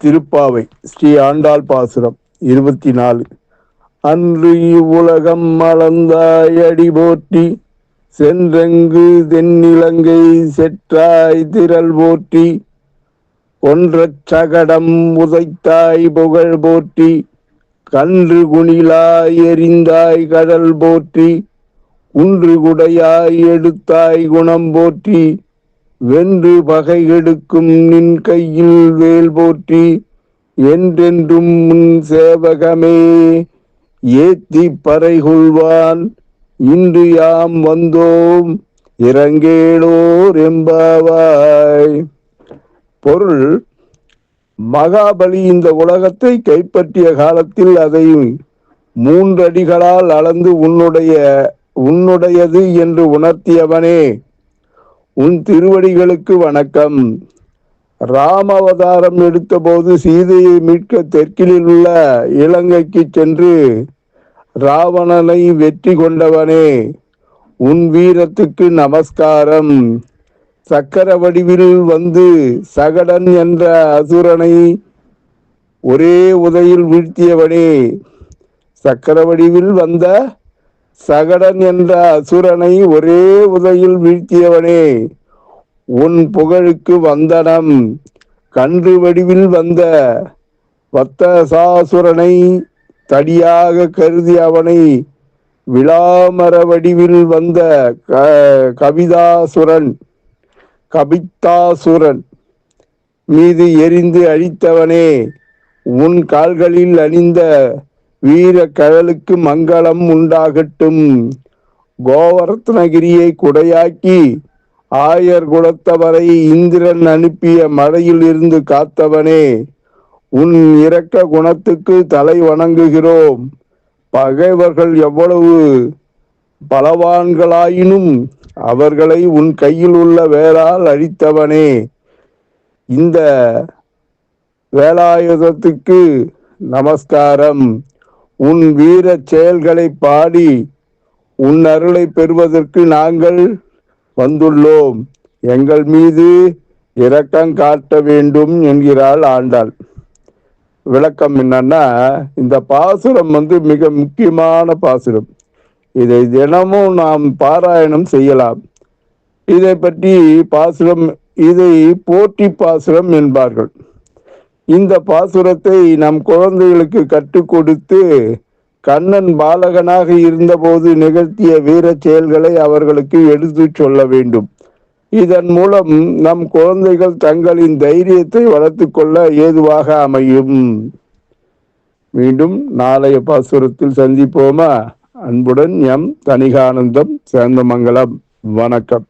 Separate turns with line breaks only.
திருப்பாவை ஸ்ரீ ஆண்டாள் பாசுரம் இருபத்தி நாலு அன்று இவ்வுலகம் மலர்ந்தாய் அடி போற்றி. சென்றெங்கு தென்னிலங்கை செற்றாய் திரள் போற்றி. ஒன்ற சகடம் உதைத்தாய் புகழ் போற்றி கன்று குணிலாய் எரிந்தாய் கடல் போற்றி குன்று குடையாய் எடுத்தாய் குணம் போற்றி வென்று பகை எடுக்கும் நின் கையில் வேல் போற்றி என்றென்றும் முன் சேவகமே ஏத்தி பறை கொள்வான் இன்று யாம் வந்தோம் இறங்கேடோர் எம்பாவாய். பொருள் மகாபலி இந்த உலகத்தை கைப்பற்றிய காலத்தில் அதை மூன்றடிகளால் அளந்து உன்னுடைய உன்னுடையது என்று உணர்த்தியவனே. உன் திருவடிகளுக்கு வணக்கம். ராமவதாரம் எடுத்தபோது சீதையை மீட்க தெற்கிலில் உள்ள இலங்கைக்கு சென்று ராவணனை வெற்றி கொண்டவனே. உன் வீரத்துக்கு நமஸ்காரம். சக்கர வடிவில் வந்து சகடன் என்ற அசுரனை ஒரே உதையில் வீழ்த்தியவனே. சக்கர வடிவில் வந்த சகடன் என்ற அசுரனை ஒரே உதையில் வீழ்த்தியவனே. உன் புகழுக்கு வந்தனம். கன்று வடிவில் வந்த வத்தசாசுரனை தடியாக கருதி அவனை விளாமர வடிவில் வந்த க- கவிதாசுரன் கபித்தாசுரன். மீது எரிந்து அழித்தவனே உன் கால்களில் அணிந்த வீர கழலுக்கு மங்களம் உண்டாகட்டும். கோவரத்னகிரியை குடையாக்கி ஆயர் குலத்தவரை இந்திரன் அனுப்பிய மழையில் இருந்து காத்தவனே உன் இரக்க குணத்துக்கு தலை வணங்குகிறோம். பகைவர்கள் எவ்வளவு பலவான்களாயினும் அவர்களை உன் கையில் உள்ள வேளால் அழித்தவனே. இந்த வேலாயுதத்துக்கு நமஸ்காரம். உன் வீர செயல்களை பாடி உன் அருளை பெறுவதற்கு நாங்கள் வந்துள்ளோம். எங்கள் மீது இரக்கம் காட்ட வேண்டும் என்கிறாள் ஆண்டாள். விளக்கம் என்னன்னா இந்த பாசுரம் வந்து மிக முக்கியமான பாசுரம். இதை தினமும் நாம் பாராயணம் செய்யலாம். இதை பற்றி பாசுரம் இதை போற்றி பாசுரம் என்பார்கள். இந்த பாசுரத்தை நம் குழந்தைகளுக்கு கற்றுக் கொடுத்து கண்ணன் பாலகனாக இருந்தபோது நிகழ்த்திய வீர செயல்களை அவர்களுக்கு எடுத்துச் சொல்ல வேண்டும். இதன் மூலம் நம் குழந்தைகள் தங்களின் தைரியத்தை வளர்த்து கொள்ள ஏதுவாக அமையும். மீண்டும் நாளைய பாசுரத்தில் சந்திப்போமா? அன்புடன் எம் தனிகானந்தம் சேந்தமங்கலம். வணக்கம்.